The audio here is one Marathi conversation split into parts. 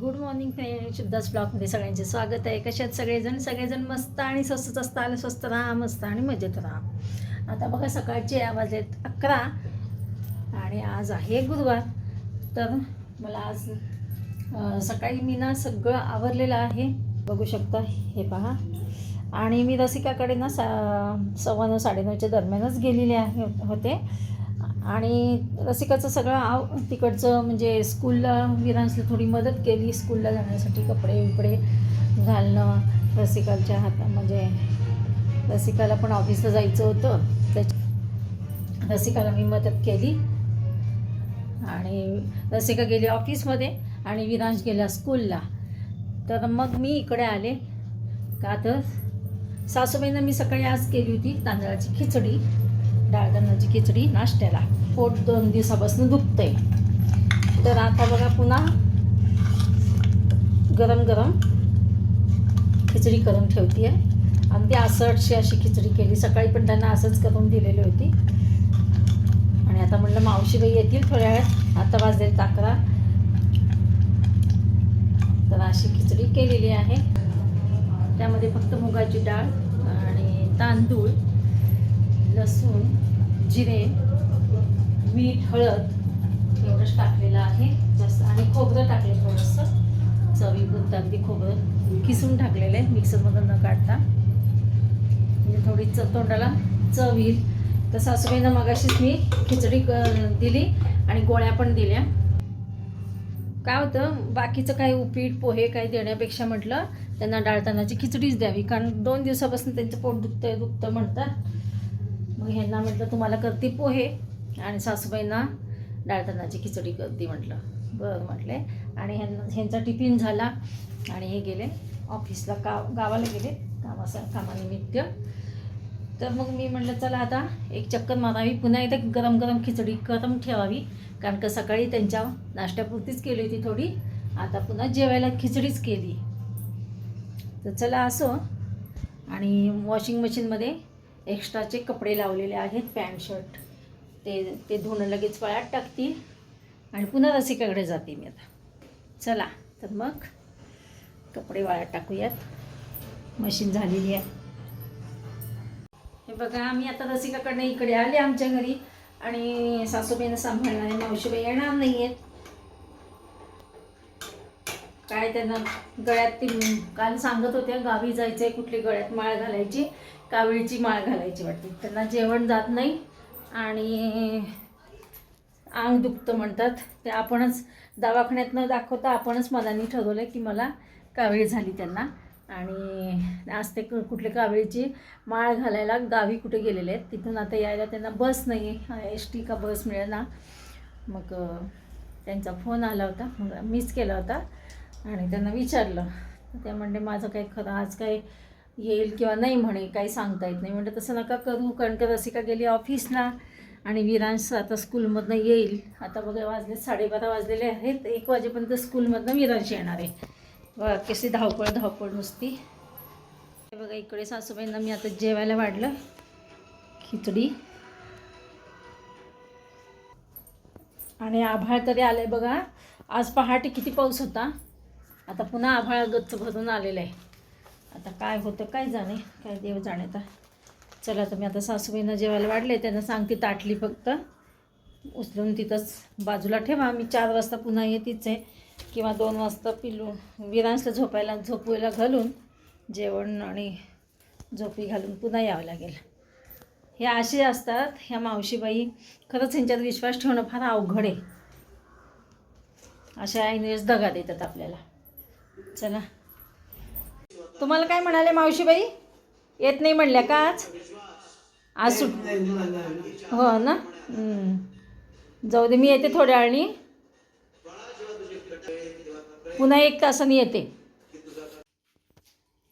गुड मॉर्निंग फ्रेंड शुद्धाच ब्लॉगमध्ये सगळ्यांचे स्वागत आहे. कशात सगळेजण? सगळेजण मस्त आणि स्वस्तच असतात स्वस्त राहा मस्त आणि मजेत राहा. आता बघा सकाळचे आवाज आहेत अकरा आणि आज आहे गुरुवार. तर मला आज सकाळी मी ना सगळं आवरलेलं आहे. बघू शकता हे पहा. आणि मी रसिकाकडे ना सा सव्वा नऊ साडेनऊच्या दरम्यानच गेलेले आहे होते. आणि रसिकाचं सगळं आव तिकडचं म्हणजे स्कूलला विरांसला थोडी मदत केली स्कूलला जाण्यासाठी कपडे बिपडे घालणं रसिकाच्या हाता म्हणजे रसिकाला पण ऑफिसला जायचं होतं. त्याच्या रसिकाला मी मदत केली. आणि रसिका गेली ऑफिसमध्ये आणि विरांश गेला स्कूलला. तर मग मी इकडे आले. का तर सासूबाईंना मी सकाळी आज केली होती तांदळाची खिचडी. डाळगणाची खिचडी नाश्त्याला. पोट दोन दिवसापासून दुखतंय. तर आता बघा पुन्हा गरम गरम खिचडी करून ठेवते आहे आणि ती आसटशी अशी खिचडी केली. सकाळी पण त्यांना असंच करून दिलेली होती. आणि आता म्हटलं मावशीबाई येतील थोड्या वेळात. आता वाजले अकरा. तर अशी खिचडी केलेली आहे. त्यामध्ये फक्त मुगाची डाळ आणि तांदूळ. लसूण जिरे मीठ हळद एवढंच टाकलेलं आहे. जास्त आणि खोबरं टाकलं थोडंसं. चवीपुरतं अगदी खोबरं. किसून टाकलेलं आहे मिक्सरमधून न काढता. म्हणजे थोडी च तोंडाला चव येईल. तर सासूबाईंना मगाशीच मी खिचडी क- दिली आणि गोळ्या पण दिल्या. काय होतं बाकीचं काही उपीट पोहे काही देण्यापेक्षा म्हटलं त्यांना डाळतानाची खिचडीच द्यावी. कारण दोन दिवसापासून त्यांचं पोट दुखतं दुखतं म्हणतात. मग ह्यांना म्हटलं तुम्हाला करते पोहे. आणि सासूबाईंना डाळतानाची खिचडी करते म्हटलं. बरं म्हटले आणि ह्यांना ह्यांचा टिफिन झाला. आणि हे गेले ऑफिसला गाव गावाला गेले कामासा कामानिमित्त. तर मग मी म्हटलं चला आता एक चक्कर मारावी. पुन्हा एकदा गरम गरम खिचडी गरम ठेवावी. कारण का सकाळी त्यांच्या नाश्त्यापुरतीच केली होती थोडी. आता पुन्हा जेवायला खिचडीच केली. तर चला असो. आणि वॉशिंग मशीनमध्ये एक्स्ट्राचे कपडे लावलेले आहेत पॅन्ट शर्ट. ते ते धुणं लगेच पळ्यात टाकतील आणि पुन्हा रसिकाकडे जाते मी आता. चला तर मग कपडे वाळ्यात टाकूयात. मशीन झालेली आहे. हे बघा आम्ही आता रसिकाकडनं इकडे आले आमच्या घरी आणि सासूबाईनं सांभाळणारे मावशीबाई येणार नाही आहेत काय त्यांना गळ्यात ती काल सांगत होत्या गावी जायचं आहे कुठली गळ्यात माळ घालायची. कावळीची माळ घालायची वाटते. त्यांना जेवण जात नाही आणि अंग दुखतं म्हणतात. ते आपणच दवाखान्यात न दाखवता आपणच मनाने ठरवलं की मला कावळी झाली त्यांना. आणि आज ते कुठले कावळीची माळ घालायला गावी कुठे गेलेले आहेत तिथून आता यायला त्यांना बस नाही एस टी का बस मिळेना मग त्यांचा फोन आला होता. मग मीच केला होता. आणि त्यांना विचारलं. ते म्हणले माझं काही खरं आज काही येईल किंवा नाही म्हणे काही सांगता येत नाही. म्हणजे तसं नका करू कारण का रसिका गेली ऑफिसला आणि विरांश आता स्कूलमधनं येईल. आता बघा वाजले साडेबारा वाजलेले आहेत. एक वाजेपर्यंत स्कूलमधनं विरांश येणार आहे. बघा कशी धावपळ धावपळ नुसती. हे बघा इकडे सासूबाईंना मी आता जेवायला वाढलं. खिचडी. आणि आभाळ तरी आलं आहे बघा. आज पहाटे किती पाऊस होता? आता पुन्हा आभाळ गच्च भरून आलेलं आहे. आता काय होतं काय जाणे काय देव जाणे आता. चला तर मी आता सासूबाईंना जेवायला वाढले त्यांना सांगते ताटली फक्त. उचलून तिथंच बाजूला ठेवा. मी चार वाजता पुन्हा येतीच आहे. किंवा दोन वाजता पिलू विरांशला झोपायला झोपवायला घालून जेवण आणि झोपी घालून पुन्हा यावं लागेल. हे असे असतात ह्या मावशीबाई. खरंच ह्यांच्यात विश्वास ठेवणं फार अवघड आहे. अशा आईनेच दगा देतात आपल्याला. चला. तुम्हाला काय म्हणाले मावशीबाई? येत नाही म्हणल्या का आज? आज सुट हो ना? जाऊ दे मी येते थोड्या वेळाने. पुन्हा एक तासाने येते.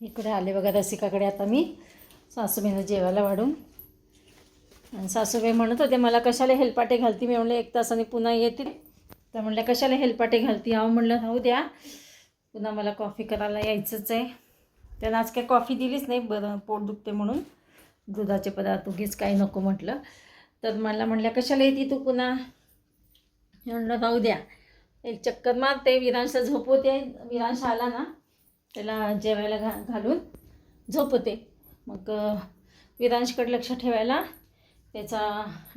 इकडे आले बघा रसिकाकडे आता मी. सासूबाईनं जेवायला वाढून. आणि सासूबाई म्हणत होते मला कशाला हेलपाटे घालती? मी म्हणलं एक तासाने पुन्हा येतील. तर म्हणल्या कशाला हेलपाटे घालती? अहो म्हणलं राहू द्या. पुन्हा मला कॉफी करायला यायचंच आहे. त्यांना आज काय कॉफी दिलीच नाही बरं पोट दुखते म्हणून. दुधाचे पदार्थ उगीच काही नको म्हटलं. तर मला म्हणल्या कशाला येते तू पुन्हा? म्हणलं राहू द्या. एक चक्कर मारते विरांशला झोपवते. विरांश आला ना त्याला जेवायला घा घालून झोपवते. मग विरांशकडे लक्ष ठेवायला त्याचा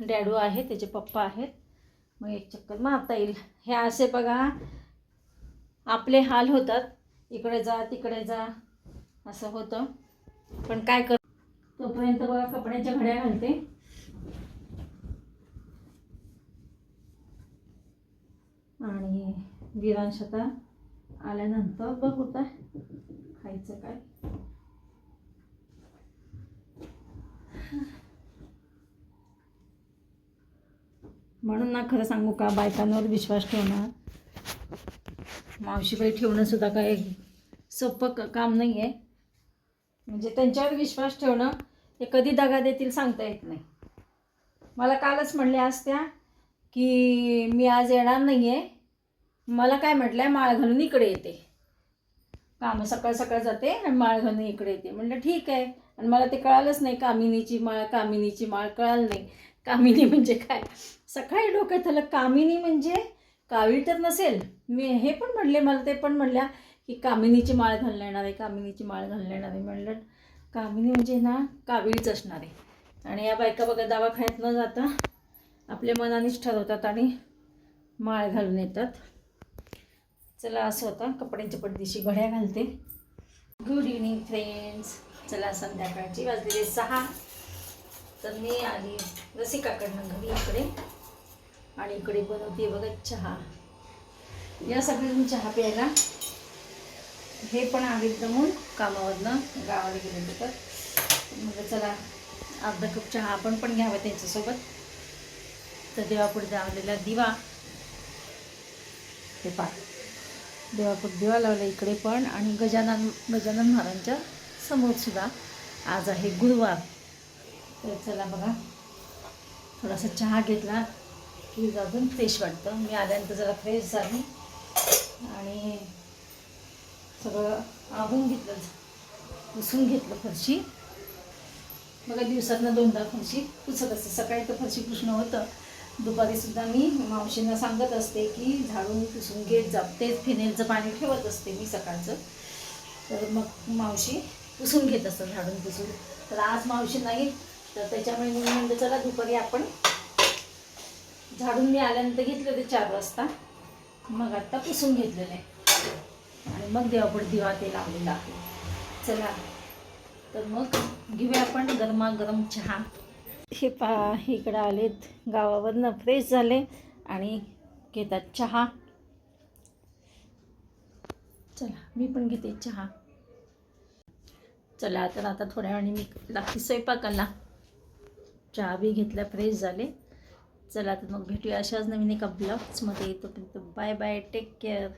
डॅडू आहे त्याचे पप्पा आहेत. मग एक चक्कर मारता येईल. हे असे बघा आपले हाल होतात. इकडे जा तिकडे जा. असं होतं. पण काय कर तोपर्यंत बघा कपड्याच्या घड्या घालते. आणि विरांश आता आल्यानंतर बघ होता. खायचं काय. म्हणून ना खरं सांगू का बायकांवर विश्वास ठेवणं मावशीबाई ठेवणं सुद्धा काय सोपं काम नाही आहे म्हणजे त्यांच्यावर विश्वास ठेवणं हे कधी दगा देतील सांगता येत नाही. मला कालच म्हणल्या असत्या की मी आज येणार नाही आहे मला काय म्हटलं आहे माळ घालून इकडे येते. कामं सकाळ सकाळ जाते आणि माळ घालून इकडे येते. म्हटलं ठीक आहे. आणि मला ते कळालंच नाही कामिनीची माळ कामिनीची माळ कळालं नाही. कामिनी म्हणजे काय? सकाळी डोक्यात आलं कामिनी म्हणजे कावीळ तर नसेल. मी हे पण म्हणले मला ते पण म्हणल्या की कामिनीची माळ घालून येणार आहे कामिनीची माळ घालण्या येणार आहे. म्हणलं कामिनी म्हणजे ना कावीळच असणार आहे. आणि या बायका बघा दवाखान्यात न जाता आपल्या मनानेच ठरवतात आणि माळ घालून येतात. चला असं होतं कपड्यांच्या पडदेशी घड्या घालते. गुड इव्हनिंग फ्रेंड्स चला संध्याकाळची वाजलेले सहा. तर मी आली रसिकाकडनं घरी इकडे आणि इकडे बनवते बघा चहा. या सगळ्यांनी चहा प्यायला. हे पण आले जमून कामावरनं गावाला गेले होते. तर चला अर्धा कप चहा आपण पण घ्यावा त्यांच्यासोबत. तर देवापुढे लावलेला दिवा. ते पा देवापुढे दिवा लावला इकडे पण आणि गजानन गजानन महाराजांच्या समोरसुद्धा आज आहे गुरुवार. तर चला बघा. थोडासा चहा घेतला की अजून फ्रेश वाटतं. मी आल्यानंतर जरा फ्रेश झाली. आणि सगळं आवरून घेतलं. पुसून घेतलं फरशी. बघा दिवसातनं दोनदा फरशी पुसत असते. सकाळी तर फरशी पुसणं होतं. दुपारी सुद्धा मी मावशींना सांगत असते की झाडून पुसून घेत जा. तेच फिनेलचं पाणी ठेवत असते मी सकाळचं. तर मग मावशी पुसून घेत असतात झाडून पुसून. तर आज मावशी नाही तर त्याच्यामुळे मी म्हणलं चला दुपारी आपण झाडून मी आल्यानंतर घेतलं ते चार वाजता. मग आत्ता पुसून घेतलेलं आहे. आणि मग देवापुढे दिवा ते लावलेला आहे. चला. तर मग घेऊया आपण गरमागरम चहा. हे पा इकडं आलेत. गावावरनं फ्रेश झाले आणि घेतात चहा. चला मी पण घेते चहा. चला तर आता थोड्या वेळाने मी लागते स्वयंपाकाला चहा बी घेतला फ्रेश झाले. चला तर मग भेटूया अशाच नवीन एका ब्लॉग्समध्ये. तोपर्यंत बाय बाय टेक केअर